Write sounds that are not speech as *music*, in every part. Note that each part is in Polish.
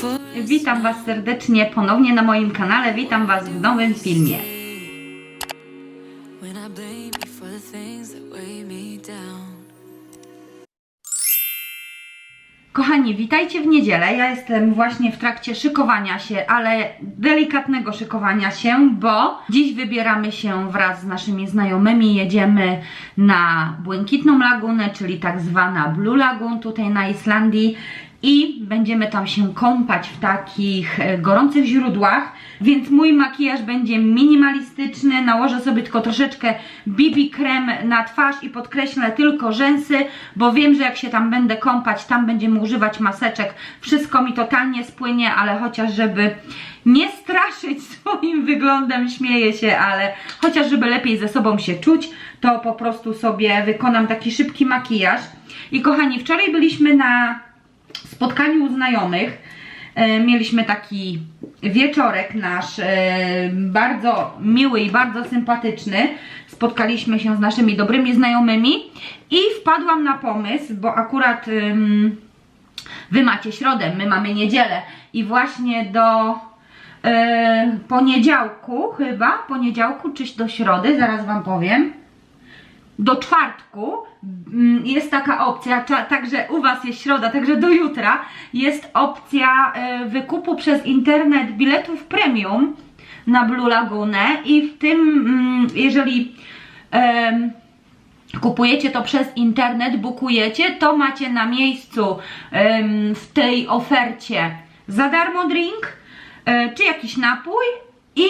for Witam Was serdecznie ponownie na moim kanale, witam Was w nowym filmie. Kochani, witajcie w niedzielę. Ja jestem właśnie w trakcie szykowania się, ale delikatnego szykowania się, bo dziś wybieramy się wraz z naszymi znajomymi. Jedziemy na Błękitną Lagunę, czyli tak zwana Blue Lagoon tutaj na Islandii. I będziemy tam się kąpać w takich e, gorących źródłach, więc mój makijaż będzie minimalistyczny. Nałożę sobie tylko troszeczkę BB krem na twarz i podkreślę tylko rzęsy, bo wiem, że jak się tam będę kąpać, tam będziemy używać maseczek. Wszystko mi totalnie spłynie, ale chociaż żeby nie straszyć *laughs* swoim wyglądem, śmieję się, ale chociaż żeby lepiej ze sobą się czuć, to po prostu sobie wykonam taki szybki makijaż. I kochani, wczoraj byliśmy na spotkaniu u znajomych. E, Mieliśmy taki wieczorek nasz, e, bardzo miły i bardzo sympatyczny. Spotkaliśmy się z naszymi dobrymi znajomymi i wpadłam na pomysł, bo akurat wy macie środę, my mamy niedzielę i właśnie do e, poniedziałku chyba, poniedziałku czy do środy, zaraz wam powiem do czwartku mm, jest taka opcja, także u Was jest środa, także do jutra jest opcja e, wykupu przez internet biletów premium na Blue Lagunę i w tym, mm, jeżeli kupujecie to przez internet, bukujecie, to macie na miejscu w tej ofercie za darmo drink, e, czy jakiś napój i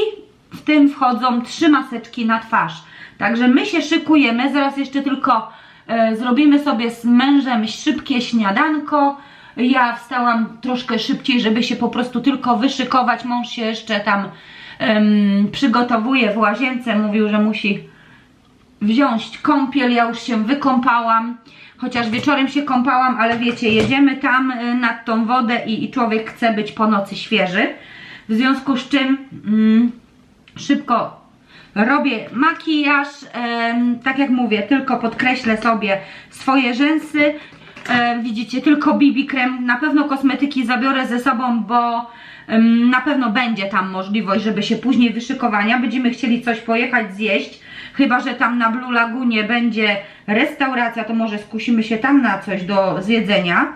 w tym wchodzą trzy maseczki na twarz. Także my się szykujemy, zaraz jeszcze tylko e, zrobimy sobie z mężem szybkie śniadanko. Ja wstałam troszkę szybciej, żeby się po prostu tylko wyszykować. Mąż się jeszcze tam em, przygotowuje w łazience, mówił, że musi wziąć kąpiel, ja już się wykąpałam, chociaż wieczorem się kąpałam, ale wiecie, jedziemy tam y, nad tą wodę i, i człowiek chce być po nocy świeży. W związku z czym mm, szybko robię makijaż, tak jak mówię, tylko podkreślę sobie swoje rzęsy. Widzicie, tylko BB krem, na pewno kosmetyki zabiorę ze sobą, bo na pewno będzie tam możliwość, żeby się później wyszykowania, będziemy chcieli coś pojechać zjeść, chyba, że tam na Blue Lagunie będzie restauracja, to może skusimy się tam na coś do zjedzenia.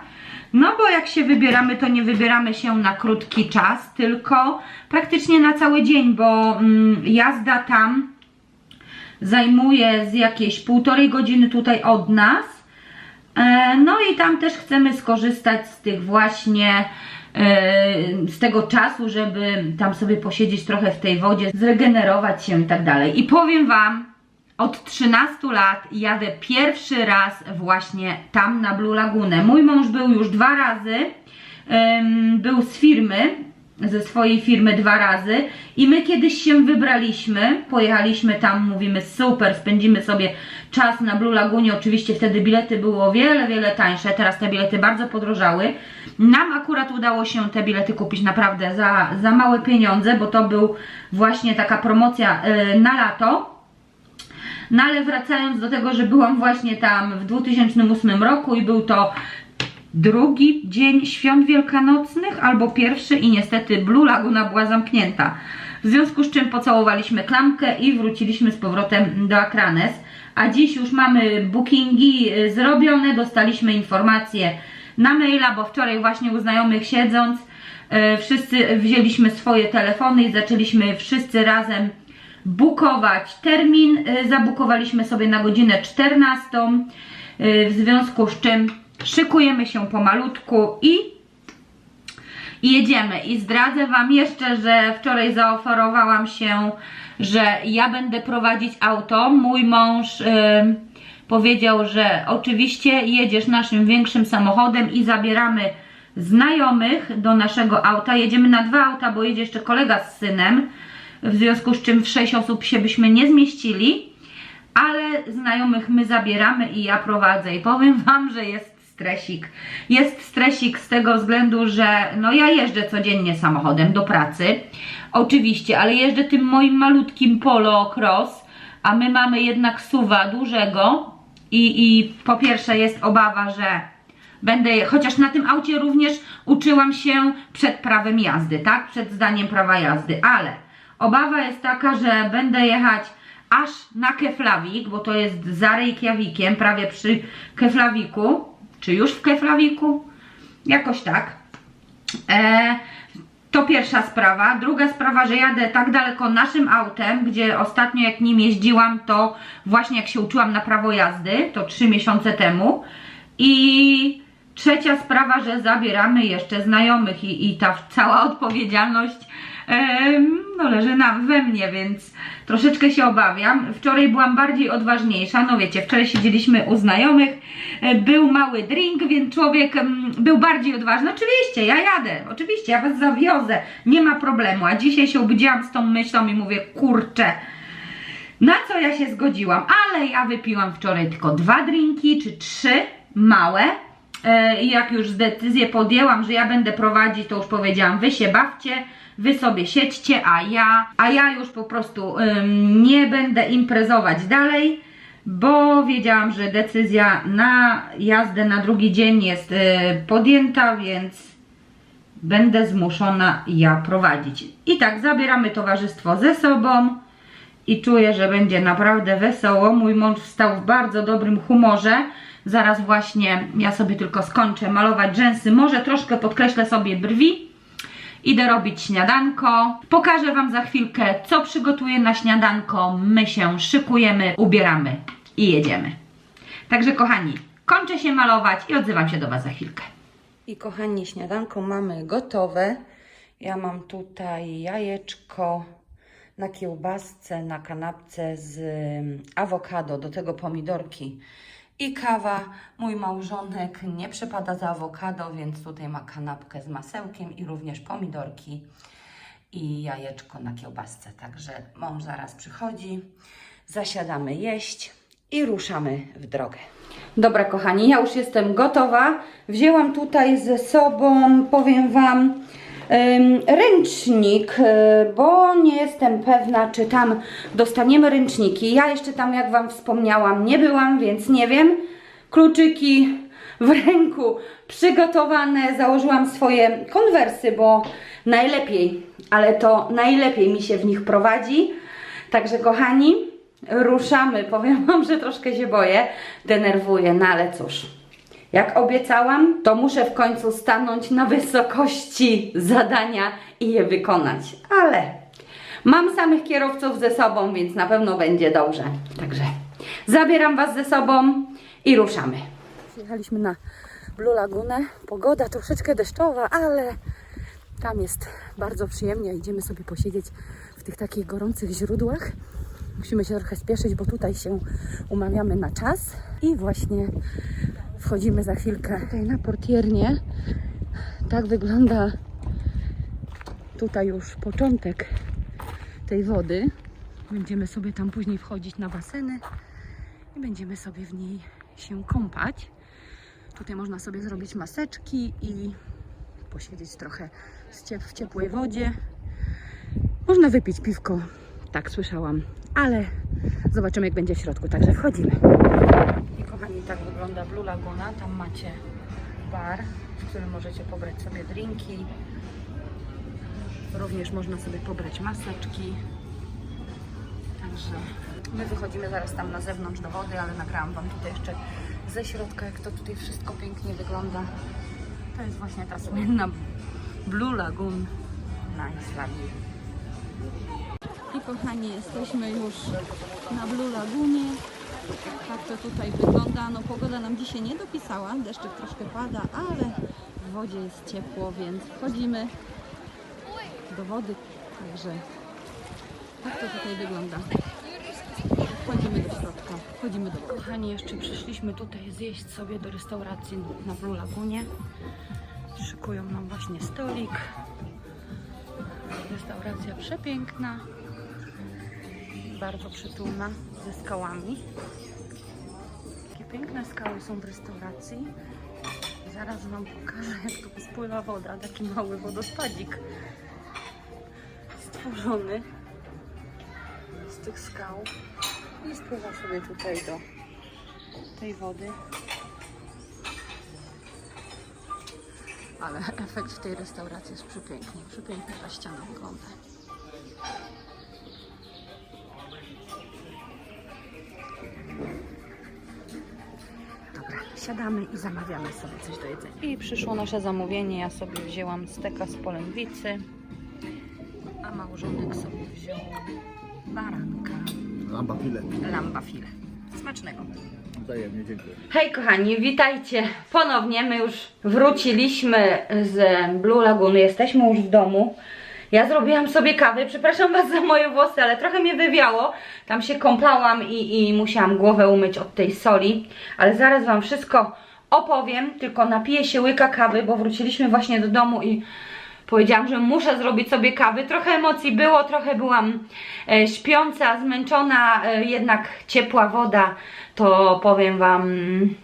No bo jak się wybieramy, to nie wybieramy się na krótki czas, tylko praktycznie na cały dzień, bo mm, jazda tam zajmuje z jakieś półtorej godziny tutaj od nas. E, No i tam też chcemy skorzystać z tych właśnie e, z tego czasu, żeby tam sobie posiedzieć trochę w tej wodzie, zregenerować się i tak dalej. I powiem Wam, od 13 lat jadę pierwszy raz właśnie tam na Blue Lagunę. Mój mąż był już dwa razy, był z firmy, ze swojej firmy dwa razy i my kiedyś się wybraliśmy, pojechaliśmy tam, mówimy super, spędzimy sobie czas na Blue Lagunie, oczywiście wtedy bilety były o wiele, wiele tańsze, teraz te bilety bardzo podrożały. Nam akurat udało się te bilety kupić naprawdę za, za małe pieniądze, bo to był właśnie taka promocja y, na lato. No ale wracając do tego, że byłam właśnie tam w 2008 roku i był to drugi dzień świąt wielkanocnych albo pierwszy i niestety Blue Laguna była zamknięta. W związku z czym pocałowaliśmy klamkę i wróciliśmy z powrotem do Akranes. A dziś już mamy bookingi y, zrobione, dostaliśmy informacje na maila, bo wczoraj właśnie u znajomych siedząc y, wszyscy wzięliśmy swoje telefony i zaczęliśmy wszyscy razem bukować termin. Y, Zabukowaliśmy sobie na godzinę 14, y, w związku z czym szykujemy się pomalutku i jedziemy. I zdradzę Wam jeszcze, że wczoraj zaoferowałam się, że ja będę prowadzić auto. Mój mąż ym, powiedział, że oczywiście jedziesz naszym większym samochodem i zabieramy znajomych do naszego auta. Jedziemy na dwa auta, bo jedzie jeszcze kolega z synem, w związku z czym w sześć osób się byśmy nie zmieścili, ale znajomych my zabieramy i ja prowadzę. I powiem Wam, że jest stresik. Jest stresik z tego względu, że no ja jeżdżę codziennie samochodem do pracy, oczywiście, ale jeżdżę tym moim malutkim Polo Cross, a my mamy jednak suwa dużego i, i po pierwsze jest obawa, że Będę, chociaż na tym aucie również uczyłam się przed prawem jazdy, tak? Przed zdaniem prawa jazdy, ale obawa jest taka, że będę jechać aż na Keflawik, bo to jest za Reykjavikiem, prawie przy Keflawiku, czy już w Keflawiku? Jakoś tak. E, to pierwsza sprawa. Druga sprawa, że jadę tak daleko naszym autem, gdzie ostatnio jak nim jeździłam, to właśnie jak się uczyłam na prawo jazdy, to 3 miesiące temu. I trzecia sprawa, że zabieramy jeszcze znajomych i, i ta cała *laughs* odpowiedzialność no, leży na, we mnie, więc troszeczkę się obawiam. Wczoraj byłam bardziej odważniejsza, no wiecie, wczoraj siedzieliśmy u znajomych, e, był mały drink, więc człowiek był bardziej odważny. Oczywiście, ja jadę, oczywiście, ja was zawiozę, nie ma problemu, a dzisiaj się obudziłam z tą myślą i mówię, kurczę, na co ja się zgodziłam, ale ja wypiłam wczoraj tylko dwa drinki czy trzy małe. E, I jak już decyzję podjęłam, że ja będę prowadzić, to już powiedziałam, wy się bawcie, wy sobie siedźcie, a ja, a ja już po prostu nie będę imprezować dalej, bo wiedziałam, że decyzja na jazdę na drugi dzień jest y, podjęta, więc będę zmuszona ja prowadzić. I tak zabieramy towarzystwo ze sobą i czuję, że będzie naprawdę wesoło. Mój mąż wstał w bardzo dobrym humorze. Zaraz właśnie ja sobie tylko skończę malować rzęsy, może troszkę podkreślę sobie brwi. Idę robić śniadanko. Pokażę Wam za chwilkę, co przygotuję na śniadanko. My się szykujemy, ubieramy i jedziemy. Także kochani, kończę się malować i odzywam się do Was za chwilkę. I kochani, śniadanko mamy gotowe. Ja mam tutaj jajeczko na kiełbasce, na kanapce z awokado, do tego pomidorki i kawa. Mój małżonek nie przepada za awokado, więc tutaj ma kanapkę z masełkiem i również pomidorki i jajeczko na kiełbasce. Także mąż zaraz przychodzi, zasiadamy jeść i ruszamy w drogę. Dobra, kochani, ja już jestem gotowa. Wzięłam tutaj ze sobą, powiem Wam, ręcznik, e, bo nie jestem pewna, czy tam dostaniemy ręczniki. Ja jeszcze tam, jak Wam wspomniałam, nie byłam, więc nie wiem. Kluczyki w ręku przygotowane. Założyłam swoje konwersy, bo najlepiej, ale to najlepiej mi się w nich prowadzi. Także, kochani, ruszamy. Powiem Wam, że troszkę się boję, denerwuję, no ale cóż. Jak obiecałam, to muszę w końcu stanąć na wysokości zadania i je wykonać. Ale mam samych kierowców ze sobą, więc na pewno będzie dobrze. Także zabieram Was ze sobą i ruszamy. Jechaliśmy na Blue Lagunę. Pogoda troszeczkę deszczowa, ale tam jest bardzo przyjemnie. Idziemy sobie posiedzieć w tych takich gorących źródłach. Musimy się trochę spieszyć, bo tutaj się umawiamy na czas i właśnie wchodzimy za chwilkę tutaj na portiernię. Tak wygląda tutaj już początek tej wody. Będziemy sobie tam później wchodzić na baseny i będziemy sobie w niej się kąpać. Tutaj można sobie zrobić maseczki i posiedzieć trochę w ciepłej wodzie. Można wypić piwko, tak słyszałam, ale zobaczymy jak będzie w środku, także wchodzimy. Wygląda Blue Laguna. Tam macie bar, w którym możecie pobrać sobie drinki. Również można sobie pobrać maseczki. Także my wychodzimy zaraz tam na zewnątrz do wody, ale nagrałam Wam tutaj jeszcze ze środka, jak to tutaj wszystko pięknie wygląda. To jest właśnie ta słynna Blue Lagoon na Islandii. I kochani, jesteśmy już na Blue Lagunie. Tak to tutaj wygląda. No pogoda nam dzisiaj nie dopisała, deszczyk troszkę pada, ale w wodzie jest ciepło, więc wchodzimy do wody. Także tak to tutaj wygląda. Wchodzimy do środka, wchodzimy do wody. Kochani, jeszcze przyszliśmy tutaj zjeść sobie do restauracji na Blue Lagunie. Szykują nam właśnie stolik. Restauracja przepiękna, bardzo przytulna, ze skałami. Jakie piękne skały są w restauracji. Zaraz Wam pokażę, jak tu spływa woda. Taki mały wodospadzik stworzony z tych skał. I spływa sobie tutaj do tej wody. Ale efekt w tej restauracji jest przepiękny. Przepięknie ta ściana wygląda. Siadamy i zamawiamy sobie coś do jedzenia. I przyszło nasze zamówienie. Ja sobie wzięłam steka z polędwicy, a małżonek sobie wziął baranka, Lamba filet. lamba file. Smacznego. Wzajemnie, dziękuję. Hej kochani, witajcie ponownie. My już wróciliśmy z Blue Laguny, jesteśmy już w domu. Ja zrobiłam sobie kawę, przepraszam Was za moje włosy, ale trochę mnie wywiało. Tam się kąpałam i, i musiałam głowę umyć od tej soli. Ale zaraz Wam wszystko opowiem, tylko napiję się łyka kawy, bo wróciliśmy właśnie do domu i powiedziałam, że muszę zrobić sobie kawy. Trochę emocji było, trochę byłam e, śpiąca, zmęczona, e, jednak ciepła woda to powiem Wam mm,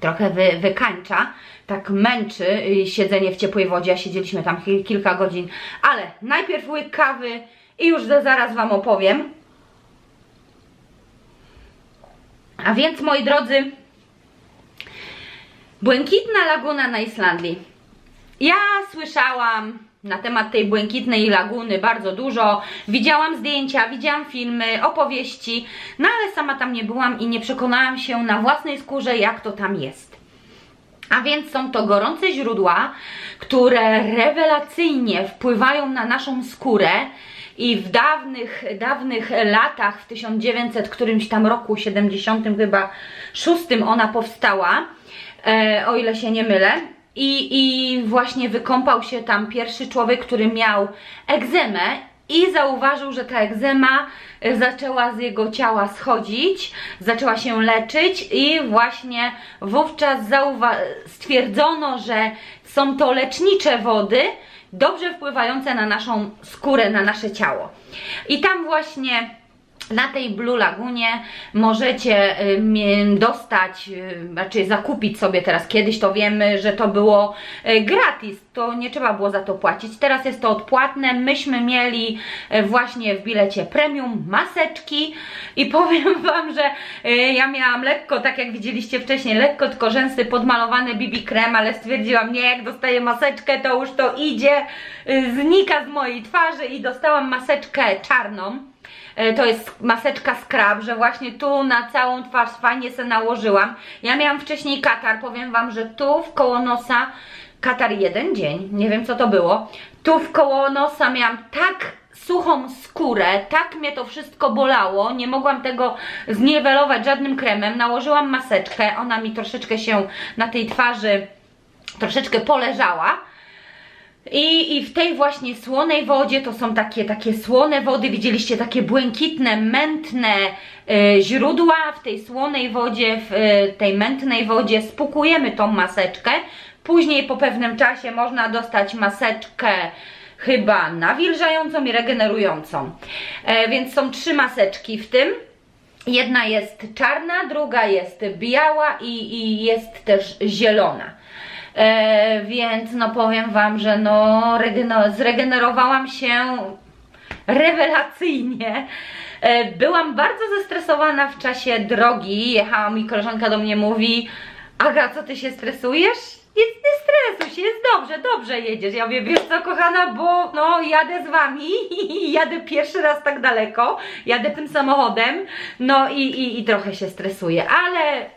trochę wy, wykańcza, tak męczy y, siedzenie w ciepłej wodzie, a siedzieliśmy tam kilka godzin, ale najpierw łyk kawy i już za, zaraz Wam opowiem. A więc moi drodzy, Błękitna Laguna na Islandii. Ja słyszałam na temat tej błękitnej laguny bardzo dużo. Widziałam zdjęcia, widziałam filmy, opowieści, no ale sama tam nie byłam i nie przekonałam się na własnej skórze, jak to tam jest. A więc są to gorące źródła, które rewelacyjnie wpływają na naszą skórę. I w dawnych, dawnych latach, w 1900 którymś tam roku, 70 chyba, szóstym ona powstała, e, o ile się nie mylę. I, I właśnie wykąpał się tam pierwszy człowiek, który miał egzemę i zauważył, że ta egzema e, zaczęła z jego ciała schodzić, zaczęła się leczyć i właśnie wówczas stwierdzono, że są to lecznicze wody, dobrze wpływające na naszą skórę, na nasze ciało. I tam właśnie na tej Blue Lagunie możecie dostać, y, znaczy zakupić sobie teraz. Kiedyś to wiemy, że to było y, gratis, to nie trzeba było za to płacić. Teraz jest to odpłatne. Myśmy mieli y, właśnie w bilecie premium maseczki i *laughs* powiem Wam, że ja miałam lekko, tak jak widzieliście wcześniej, lekko tylko rzęsy podmalowane BB krem, ale stwierdziłam, nie, jak dostaję maseczkę, to już to idzie, znika z mojej twarzy i dostałam maseczkę czarną. E, To jest maseczka scrub, że właśnie tu na całą twarz fajnie se nałożyłam. Ja miałam wcześniej katar, powiem Wam, że tu w koło nosa, katar jeden dzień, nie wiem co to było. Tu w koło nosa miałam tak suchą skórę, tak mnie to wszystko bolało, nie mogłam tego zniwelować żadnym kremem. Nałożyłam maseczkę, ona mi troszeczkę się na tej twarzy troszeczkę poleżała. I, I w tej właśnie słonej wodzie, to są takie, takie słone wody, widzieliście takie błękitne, mętne e, źródła. W tej słonej wodzie, w e, tej mętnej wodzie spukujemy tą maseczkę. Później po pewnym czasie można dostać maseczkę chyba nawilżającą i regenerującą. E, więc są trzy maseczki w tym. Jedna jest czarna, druga jest biała i, i jest też zielona. E, więc no powiem Wam, że no zregenerowałam się rewelacyjnie. E, byłam bardzo zestresowana w czasie drogi. Jechała mi koleżanka do mnie mówi Aga, co ty się stresujesz? Nie, nie stresuj się, jest dobrze, dobrze jedziesz. Ja mówię, wiesz co kochana, bo no jadę z wami i *laughs* jadę pierwszy raz tak daleko, jadę tym samochodem, no i, i, i trochę się stresuję, ale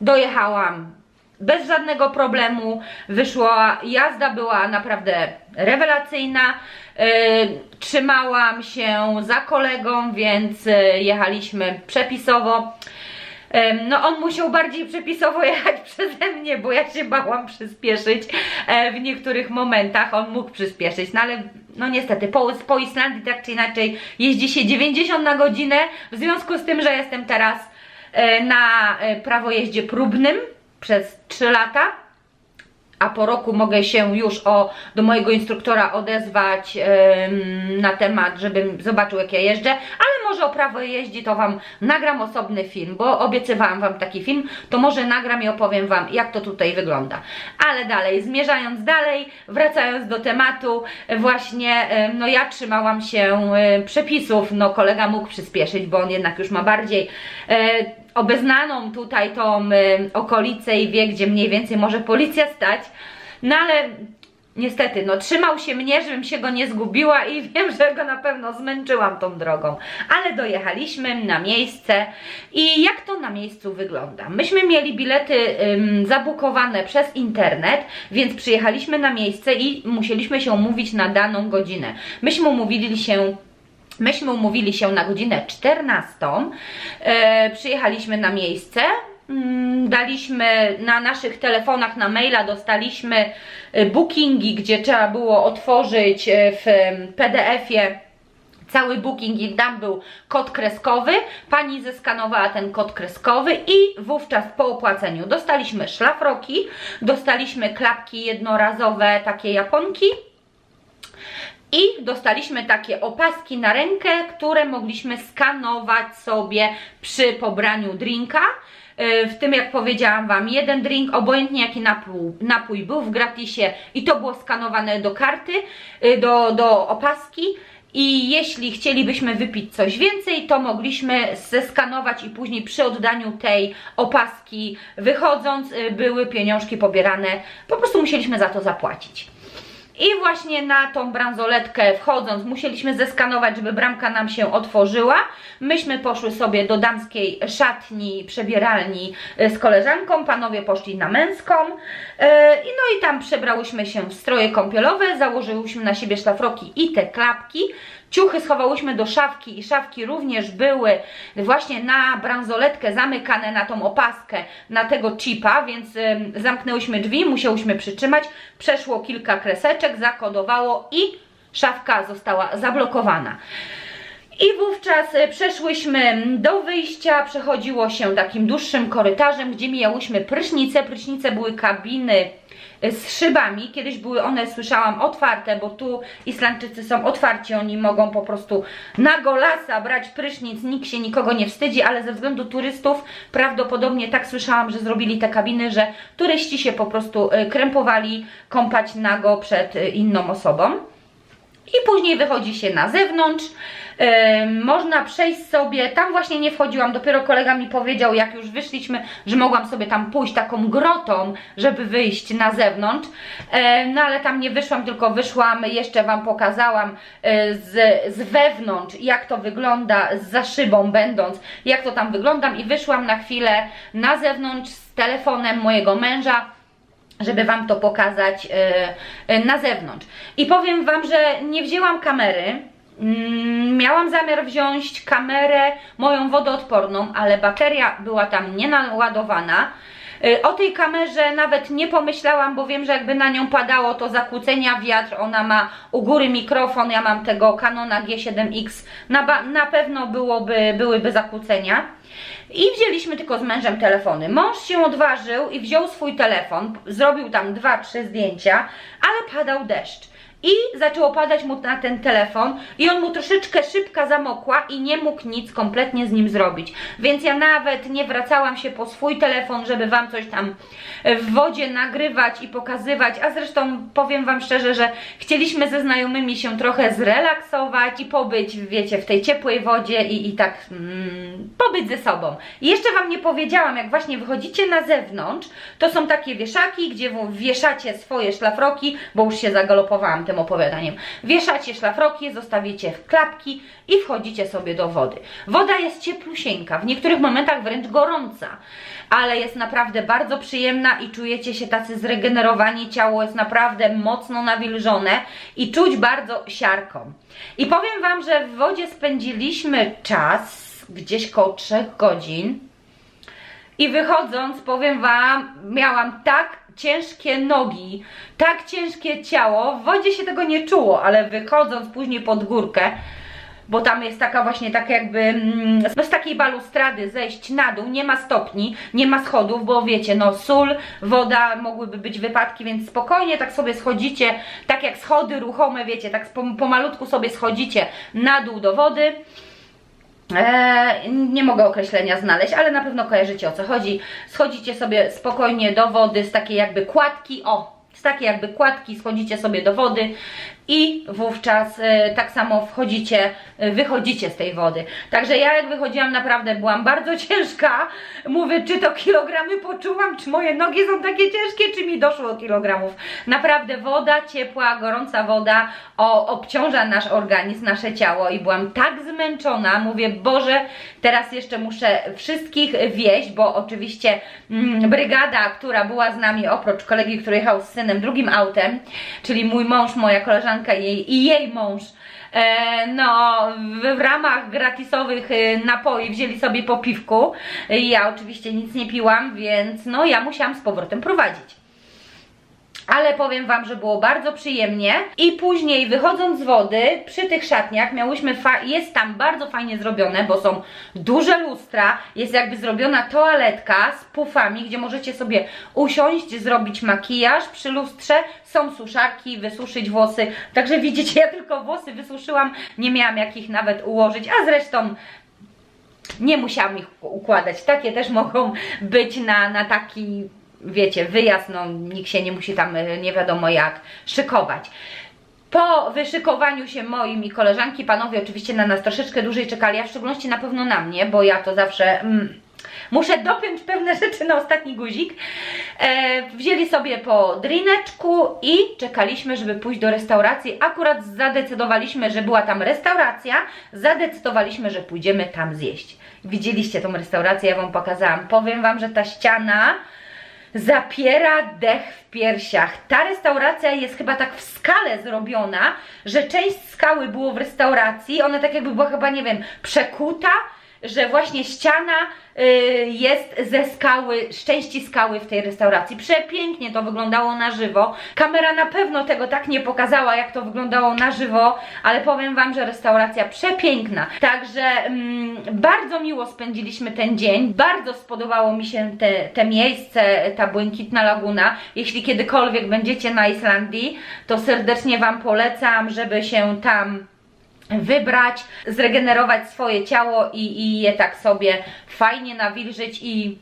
dojechałam bez żadnego problemu, wyszła, jazda była naprawdę rewelacyjna, yy, trzymałam się za kolegą, więc yy, jechaliśmy przepisowo. Em, No on musiał bardziej przepisowo *laughs* jechać przeze mnie, bo ja się bałam przyspieszyć e, w niektórych momentach, on mógł przyspieszyć, no ale no niestety po, po Islandii tak czy inaczej jeździ się 90 na godzinę, w związku z tym, że jestem teraz e, na e, prawo jeździe próbnym przez 3 lata, a po roku mogę się już o, do mojego instruktora odezwać em, na temat, żebym zobaczył jak ja jeżdżę, ale może o prawo jeździ to Wam nagram osobny film, bo obiecywałam Wam taki film, to może nagram i opowiem Wam jak to tutaj wygląda. Ale dalej, zmierzając dalej, wracając do tematu, właśnie em, no ja trzymałam się e, przepisów, no kolega mógł przyspieszyć, bo on jednak już ma bardziej e, obeznaną tutaj tą y, okolicę i wie, gdzie mniej więcej może policja stać. no ale niestety, no trzymał się mnie, żebym się go nie zgubiła i *laughs* wiem, że go na pewno zmęczyłam tą drogą. Ale dojechaliśmy na miejsce i jak to na miejscu wygląda? Myśmy mieli bilety ym, zabukowane przez internet, więc przyjechaliśmy na miejsce i musieliśmy się umówić na daną godzinę. Myśmy umówili się Myśmy umówili się na godzinę 14. E, przyjechaliśmy na miejsce. Mm, Daliśmy na naszych telefonach, na maila dostaliśmy e, bookingi, gdzie trzeba było otworzyć e, w PDF-ie cały booking i tam był kod kreskowy. Pani zeskanowała ten kod kreskowy i wówczas po opłaceniu dostaliśmy szlafroki, dostaliśmy klapki jednorazowe, takie japonki. I dostaliśmy takie opaski na rękę, które mogliśmy skanować sobie przy pobraniu drinka. Yy, W tym, jak powiedziałam Wam, jeden drink, obojętnie jaki napój, napój był w gratisie i to było skanowane do karty, yy, do, do opaski. I jeśli chcielibyśmy wypić coś więcej, to mogliśmy zeskanować i później przy oddaniu tej opaski wychodząc yy, były pieniążki pobierane. Po prostu musieliśmy za to zapłacić. I właśnie na tą bransoletkę wchodząc musieliśmy zeskanować, żeby bramka nam się otworzyła. Myśmy poszły sobie do damskiej szatni, przebieralni e, z koleżanką, panowie poszli na męską. E, i No i tam przebrałyśmy się w stroje kąpielowe, założyłyśmy na siebie szlafroki i te klapki. Ciuchy schowałyśmy do szafki i szafki również były właśnie na bransoletkę zamykane na tą opaskę, na tego chipa, więc zamknęłyśmy drzwi, musiałyśmy przytrzymać. Przeszło kilka kreseczek, zakodowało i szafka została zablokowana. I wówczas e, przeszłyśmy do wyjścia, przechodziło się takim dłuższym korytarzem, gdzie mijałyśmy prysznice. Prysznice były kabiny z szybami. Kiedyś były one, słyszałam, otwarte, bo tu Islandczycy są otwarci, oni mogą po prostu na golasa brać prysznic, nikt się nikogo nie wstydzi, ale ze względu turystów prawdopodobnie tak słyszałam, że zrobili te kabiny, że turyści się po prostu e, krępowali kąpać nago przed e, inną osobą. I później wychodzi się na zewnątrz. Można przejść sobie, tam właśnie nie wchodziłam, dopiero kolega mi powiedział, jak już wyszliśmy, że mogłam sobie tam pójść taką grotą, żeby wyjść na zewnątrz. No ale tam nie wyszłam, tylko wyszłam, jeszcze Wam pokazałam y, z, z wewnątrz, jak to wygląda, za szybą będąc, jak to tam wyglądam i wyszłam na chwilę na zewnątrz z telefonem mojego męża żeby Wam to pokazać y, y, na zewnątrz. I powiem Wam, że nie wzięłam kamery. Mm, Miałam zamiar wziąć kamerę moją wodoodporną, ale bateria była tam nienaładowana. Y, O tej kamerze nawet nie pomyślałam, bo wiem, że jakby na nią padało to zakłócenia wiatr, ona ma u góry mikrofon, ja mam tego Canona G7X, na, na pewno byłoby, byłyby zakłócenia. I wzięliśmy tylko z mężem telefony. Mąż się odważył i wziął swój telefon, zrobił tam dwa, trzy zdjęcia, ale padał deszcz. I zaczęło padać mu na ten telefon i on mu troszeczkę szybka zamokła i nie mógł nic kompletnie z nim zrobić. Więc ja nawet nie wracałam się po swój telefon, żeby Wam coś tam w wodzie nagrywać i pokazywać, a zresztą powiem Wam szczerze, że chcieliśmy ze znajomymi się trochę zrelaksować i pobyć, wiecie, w tej ciepłej wodzie i, i tak mm, pobyć ze sobą. I jeszcze Wam nie powiedziałam, jak właśnie wychodzicie na zewnątrz, to są takie wieszaki, gdzie wieszacie swoje szlafroki, bo już się zagalopowałam tym opowiadaniem. Wieszacie szlafroki, zostawicie w klapki i wchodzicie sobie do wody. Woda jest cieplusieńka, w niektórych momentach wręcz gorąca, ale jest naprawdę bardzo przyjemna i czujecie się tacy zregenerowani, ciało jest naprawdę mocno nawilżone i czuć bardzo siarką. I powiem Wam, że w wodzie spędziliśmy czas gdzieś koło 3 godzin. I wychodząc, powiem Wam, miałam tak ciężkie nogi, tak ciężkie ciało. W wodzie się tego nie czuło, ale wychodząc później pod górkę, bo tam jest taka właśnie, tak jakby mm, no z takiej balustrady zejść na dół, nie ma stopni, nie ma schodów, bo wiecie, no sól, woda, mogłyby być wypadki, więc spokojnie tak sobie schodzicie, tak jak schody ruchome, wiecie, tak pom- pomalutku sobie schodzicie na dół do wody. Eee, nie mogę określenia znaleźć, ale na pewno kojarzycie o co chodzi. Schodzicie sobie spokojnie do wody z takiej jakby kładki, o, z takiej jakby kładki, schodzicie sobie do wody i wówczas e, tak samo wchodzicie, e, wychodzicie z tej wody. Także ja jak wychodziłam naprawdę byłam bardzo *laughs* ciężka. Mówię, czy to kilogramy poczułam, czy moje nogi są takie ciężkie, czy mi doszło kilogramów. Naprawdę woda ciepła, gorąca woda o, obciąża nasz organizm, nasze ciało i byłam tak zmęczona. Mówię, Boże, teraz jeszcze muszę wszystkich wieść, bo oczywiście mm, brygada, która była z nami, oprócz kolegi, który jechał z synem drugim autem, czyli mój mąż, moja koleżanka i jej, i jej mąż, E, no, w, ramach gratisowych e, napoi wzięli sobie po piwku. Ja oczywiście nic nie piłam, więc no ja musiałam z powrotem prowadzić. Ale powiem Wam, że było bardzo przyjemnie. I później wychodząc z wody przy tych szatniach miałyśmy, jest tam bardzo fajnie zrobione, bo są duże lustra, jest jakby zrobiona toaletka z pufami, gdzie możecie sobie usiąść, zrobić makijaż przy lustrze, są suszarki, wysuszyć włosy, także widzicie, ja tylko włosy wysuszyłam, nie miałam jak ich nawet ułożyć, a zresztą nie musiałam ich układać. Takie też mogą być na, na taki, wiecie, wyjazd, no nikt się nie musi tam e, nie wiadomo jak szykować. Po wyszykowaniu się moim i koleżanki, panowie oczywiście na nas troszeczkę dłużej czekali, a w szczególności na pewno na mnie, bo ja to zawsze mm, muszę dopiąć pewne rzeczy na ostatni guzik. E, wzięli sobie po drineczku i czekaliśmy, żeby pójść do restauracji. Akurat zadecydowaliśmy, że była tam restauracja, zadecydowaliśmy, że pójdziemy tam zjeść. Widzieliście tą restaurację, ja Wam pokazałam. Powiem Wam, że ta ściana zapiera dech w piersiach. Ta restauracja jest chyba tak w skale zrobiona, że część skały było w restauracji, ona tak jakby była chyba, nie wiem, przekuta, że właśnie ściana jest ze skały, z części skały w tej restauracji. Przepięknie to wyglądało na żywo. Kamera na pewno tego tak nie pokazała, jak to wyglądało na żywo, ale powiem Wam, że restauracja przepiękna. Także mm, bardzo miło spędziliśmy ten dzień. Bardzo spodobało mi się te, te miejsce, ta błękitna laguna. Jeśli kiedykolwiek będziecie na Islandii, to serdecznie Wam polecam, żeby się tam wybrać, zregenerować swoje ciało i, i je tak sobie fajnie nawilżyć i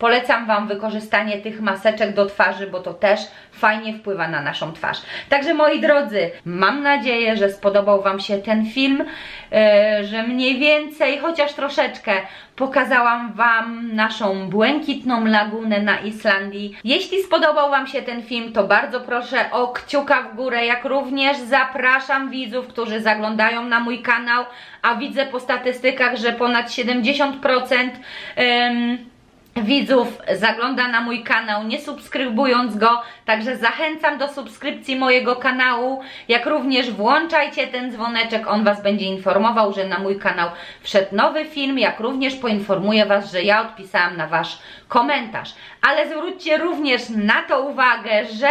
polecam Wam wykorzystanie tych maseczek do twarzy, bo to też fajnie wpływa na naszą twarz. Także moi drodzy, mam nadzieję, że spodobał Wam się ten film, e, że mniej więcej, chociaż troszeczkę pokazałam Wam naszą błękitną lagunę na Islandii. Jeśli spodobał Wam się ten film, to bardzo proszę o kciuka w górę, jak również zapraszam widzów, którzy zaglądają na mój kanał, a widzę po statystykach, że ponad 70% em, widzów zagląda na mój kanał, nie subskrybując go, także zachęcam do subskrypcji mojego kanału, jak również włączajcie ten dzwoneczek, on Was będzie informował, że na mój kanał wszedł nowy film, jak również poinformuję Was, że ja odpisałam na Wasz komentarz. Ale zwróćcie również na to uwagę, że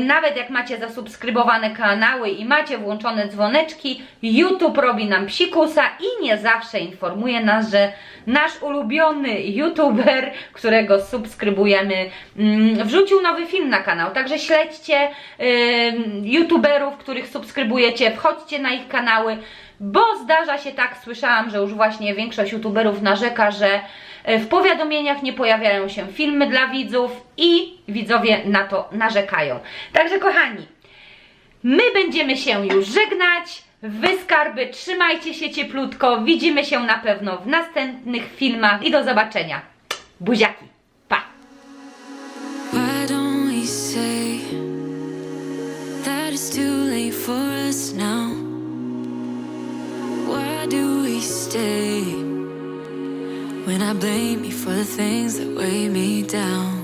nawet jak macie zasubskrybowane kanały i macie włączone dzwoneczki, YouTube robi nam psikusa i nie zawsze informuje nas, że nasz ulubiony YouTuber, którego subskrybujemy, mm, wrzucił nowy film na kanał. Także śledźcie yy, YouTuberów, których subskrybujecie, wchodźcie na ich kanały, bo zdarza się tak, słyszałam, że już właśnie większość YouTuberów narzeka, że w powiadomieniach nie pojawiają się filmy dla widzów i widzowie na to narzekają. Także kochani, my będziemy się już żegnać. Wy skarby, trzymajcie się cieplutko. Widzimy się na pewno w następnych filmach i do zobaczenia. Buziaki. Pa! Stay when I blame you for the things that weigh me down?